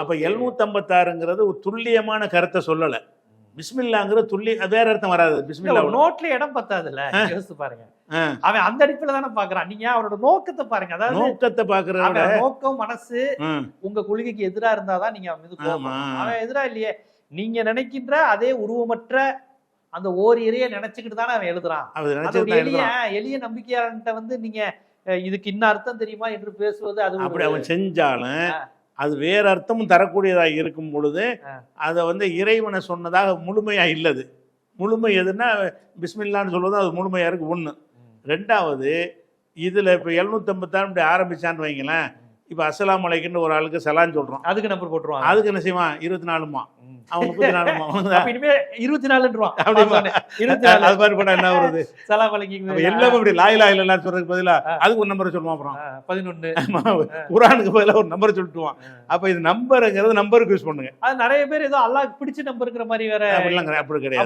அப்ப எழுநூத்தம்பத்தாறுங்கிறது ஒரு துல்லியமான கருத்தை சொல்லல. பிஸ்மில்லாங்கிறது துல்லிய அது வேற அர்த்தம் வராது. பிஸ்மில்லா நோட்ல இடம் பத்தாதுல்ல யோசிச்சு பாருங்க. அவன் அந்த அடிப்புல தானே பாக்குறான். நீங்க அவனோட நோக்கத்தை பாருங்க. அதாவது நோக்கத்தை பாக்குறத நோக்கம் மனசு உங்க கொள்கைக்கு எதிரா இருந்தாதான் நீங்க அவன் மீது. அவன் எதிரா இல்லையே. நீங்க நினைக்கின்ற அதே உருவமற்ற அந்த ஓர் இறைய நினைச்சுக்கிட்டு தானே அவன் எழுதுறான். எளிய எளிய நம்பிக்கையாளன்ட்ட வந்து நீங்க இதுக்கு இன்ன அர்த்தம் தெரியுமா என்று பேசுவது அது அப்படி அவன் செஞ்சாலும். அது வேற அர்த்தமும் தரக்கூடியதாக இருக்கும் பொழுது. அதை வந்து இறைவனை சொன்னதாக முழுமையா இல்லது. முழுமை எதுன்னா பிஸ்மில்லான்னு சொல்வது அது முழுமையா இருக்கு ஒண்ணு. ம். ரெண்டாவது இதுல இப்ப எழுநூத்தம்பத்தாறு இப்படி ஆரம்பிச்சான்னு வைங்களேன் இப்ப அஸ்ஸலாமு அலைக்குன்னு ஒரு ஆளுக்கு சலான் சொல்றோம். அதுக்கு நம்பர் போட்டுருவாங்க? அதுக்கு என்ன செய்வான்? இருபத்தி நாலுமா? இனிமே இருபத்தி அப்படிமா? இருபத்தி நாலு அது மாதிரி போனா என்ன வருது சலாம் அலைக்கும் எல்லாமே இப்படி லாயிலா இல்லைன்னு சொல்றதுக்கு பதிலா அதுக்கு ஒரு நம்பரை சொல்லுவான் அப்புறம். பதினொன்னு. குரானுக்கு பதிலா ஒரு நம்பர் சொல்லிட்டுவான் அப்ப இது நம்பருங்கிறது நம்பருக்கு யூஸ் பண்ணுங்க. அது நிறைய பேர் ஏதோ அல்லாஹ் பிடிச்ச நம்பருங்கிற மாதிரி வேற அப்படிலாம் அப்படி கிடையாது.